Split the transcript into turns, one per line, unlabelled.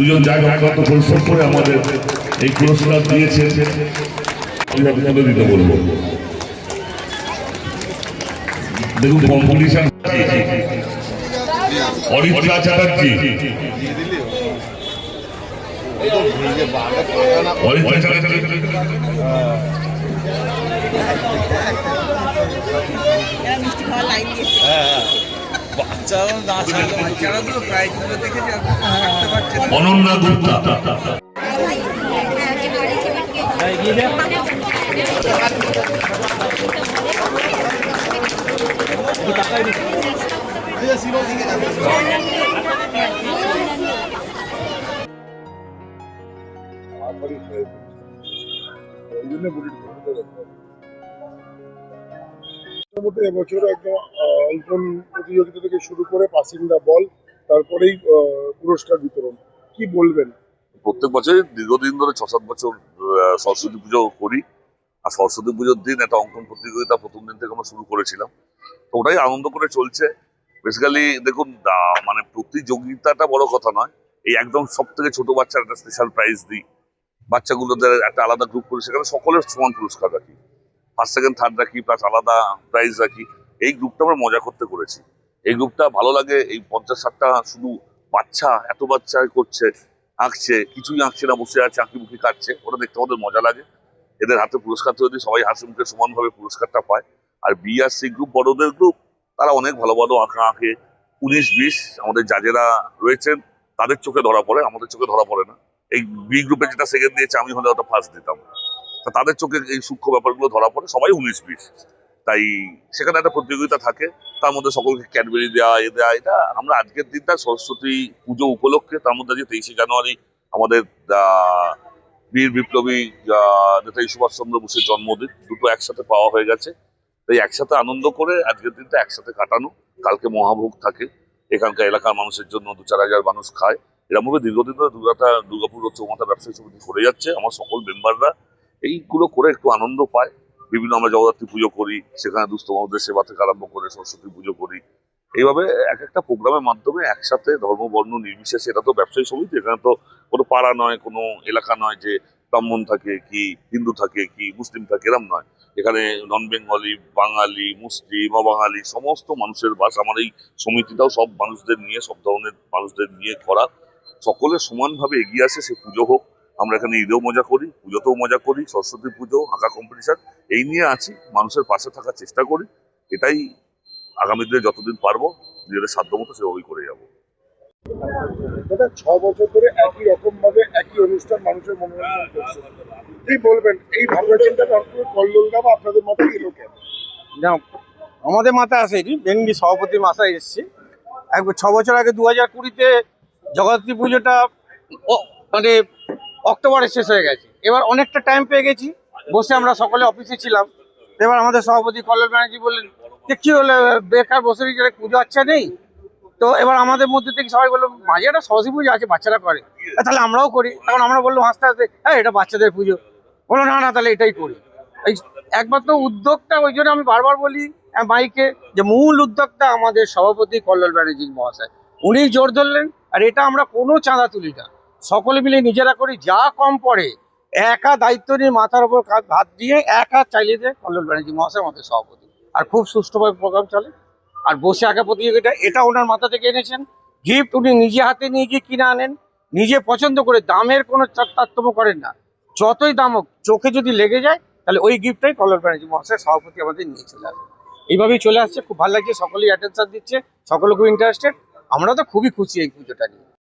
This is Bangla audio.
দুজন যাই অক্লান্ত পরিশ্রম করে আমাদের এই পুরস্কার দিয়েছে আমি দিতে বলব। দেখুন কম্পিটিশন অরিত্রা চ্যাটার্জি অরিত্রা চ্যাটার্জি
মিষ্টি খাওয়ার লাইন দিয়েছে।
বাচ্চারা না ছাড়লে বাচ্চারা তো প্রাইজগুলো দেখেছি আর থাকতে পারছে না
অনন্যা গুপ্তা
মোটামুটি এবছর একদম অঙ্কন প্রতিযোগিতা থেকে শুরু করে পাসিং দা বল তারপরেই পুরস্কার বিতরণ। কি বলবেন?
প্রত্যেক বছরই দীর্ঘদিন ধরে ছ সাত বছর সরস্বতী পুজো করি। আর সরস্বতী পুজোর দিন একটা অঙ্কন প্রতিযোগিতা প্রথম দিন থেকে আমরা শুরু করেছিলাম। তো ওটাই আনন্দ করে চলছে। বেসিক্যালি দেখুন মানে প্রতিযোগিতাটা বড় কথা নয়। এই একদম সব থেকে ছোট বাচ্চার একটা স্পেশাল প্রাইজ দিই। বাচ্চাগুলোদের একটা আলাদা গ্রুপ করে, সেখানে সকলের সমান পুরস্কার রাখি। ফার্স্ট সেকেন্ড থার্ড রাখি প্লাস আলাদা প্রাইজ রাখি। এই গ্রুপটা আমরা মজা করতে করেছি। এই গ্রুপটা ভালো লাগে, এই পঞ্চাশ ষাটটা শুধু বাচ্চা, এত বাচ্চা করছে, আঁকছে, কিছুই আঁকছে না, বসে আছে, আঁকি মুখি কাটছে, ওটা দেখতে আমাদের মজা লাগে। এদের হাতে পুরস্কার তৈরি সবাই হাসি মুখে সমানভাবে পুরস্কারটা পায়। আর বি আর সি গ্রুপ বড়দের গ্রুপ তারা অনেক ভালো ভালো আঁকা, আঁকে। উনিশ, বিশ আমাদের জাজেরা রয়েছেন, তাদের চোখে ধরা পড়ে, আমাদের চোখে ধরা পড়ে না। এই বি গ্রুপে যেটা সেকেন্ড দিয়েছে, আমি হলে ওটা ফার্স্ট দিতাম। তা তাদের চোখে এই সূক্ষ্ম ব্যাপারগুলো ধরা পড়ে, সবাই উনিশ বিশ। তাই সেখানে একটা প্রতিযোগিতা থাকে, তার মধ্যে সকলকে ক্যাডবেরি দেওয়া এ দেওয়া এটা। আমরা আজকের দিনটা সরস্বতী পুজো উপলক্ষে, তার মধ্যে যে তেইশে জানুয়ারি আমাদের বীর বিপ্লবী নেতাজি সুভাষচন্দ্র বোসের জন্মদিন, দুটো একসাথে পাওয়া হয়ে গেছে। তাই একসাথে আনন্দ করে আজকের দিনটা একসাথে কাটানো। কালকে মহাভোগ থাকে, এখানকার এলাকার মানুষের জন্য দু চার হাজার মানুষ খায়। এরকমভাবে দীর্ঘদিন ধরে দুর্গাটা দুর্গাপুর চৌমাথা ব্যবসায়ী সমিতি করে যাচ্ছে। আমার সকল মেম্বাররা এইগুলো করে একটু আনন্দ পায়। বিভিন্ন আমরা জগদ্ধাত্রী পুজো করি, সেখানে দুস্থ মানুষদের সেবা থেকে আরম্ভ করে সরস্বতী পুজো করি। এইভাবে এক একটা প্রোগ্রামের মাধ্যমে একসাথে ধর্ম, বর্ণ, নির্বিশেষে, এটা তো ব্যবসায়ী সমিতি, এখানে তো কোনো পাড়া নয়, কোনো এলাকা নয় যে ব্রাহ্মণ থাকে কি হিন্দু থাকে কি মুসলিম থাকে, এরম নয়। এখানে নন বেঙ্গলি বাঙালি মুসলিম অবাঙালি সমস্ত মানুষের বাস আমার এই সমিতিটাও সব মানুষদের নিয়ে, সব ধরনের মানুষদের নিয়ে করা। সকলে সমানভাবে এগিয়ে আসে, সে পুজো হোক আমরা এখানে ঈদেও মজা করি পুজোতেও মজা করি সরস্বতী পুজো আঁকা কম্পিটিশন এই নিয়ে আছি মানুষের পাশে থাকার চেষ্টা করি এটাই আগামী দিনে যতদিন পারব নিজেদের সাধ্য মতো সেভাবেই করে যাব।
দাদা ছ বছর ধরে একই রকম ভাবে একই অনুষ্ঠান মানুষের মনোরঞ্জন করছে। কি বলবেন? এই ভাবনা আপনার বা আপনাদের মাথায় এলো কেন
না আমাদের মাথায় আসেনি মেনলি সভাপতির মাথায় এসছে। এক ছ বছর আগে দু হাজার কুড়িতে জগদ্ধাত্রী পুজোটা মানে অক্টোবরে শেষ হয়ে গেছে। এবার অনেকটা টাইম পেয়ে গেছি। বসে আমরা সকলে অফিসে ছিলাম। এবার আমাদের সভাপতি কল্যাণ ব্যানার্জি বললেন, যে কি হলো? বেকার বসে রয়েছে পুজো আচ্ছা নেই? তো এবার আমাদের মধ্যে থেকে সবাই বলল মাঝে একটা সরস্বতী পুজো আছে, বাচ্চারা করে। তাহলে আমরাও করি। তখন আমরা বললাম, হাসতে হাসতে হ্যাঁ এটা বাচ্চাদের পুজো। বলল, না না, তাহলে এটাই করি। এই একমাত্র উদ্যোগটা ওই জন্য আমি বারবার বলি মাইকে, যে মূল উদ্যোগটা আমাদের সভাপতি কল্লোল ব্যানার্জি মহাশয়। উনি জোর ধরলেন, আর এটা আমরা কোনো চাঁদা তুলি না। সকলে মিলে নিজেরা করি, যা কম পড়ে, একা দায়িত্ব নিয়ে মাথার উপর হাত দিয়ে একা চালিয়ে দেয় কল্লোল ব্যানার্জি মহাশয় আমাদের সভাপতি। আর খুব সুষ্ঠুভাবে প্রোগ্রাম চলে। আর বসে আঁকা প্রতিযোগিতা, এটা ওনার মাথা থেকে এনেছেন। গিফট উনি নিজে হাতে নিয়ে গিয়ে কিনে আনেন। নিজে পছন্দ করে দামের কোনো তারতম্য করেন না। যতই দাম হোক, চোখে যদি লেগে যায়, তাহলে ওই গিফটটাই কল্লোল ব্যানার্জি মহাশয় সভাপতি আমাদের নিয়ে চলে আসবে এইভাবেই চলে আসছে। খুব ভালো লাগছে। সকলেই অ্যাটেনশন দিচ্ছে। সকলে খুব ইন্টারেস্টেড আমরা তো খুবই খুশি এই পুজোটা নিয়ে।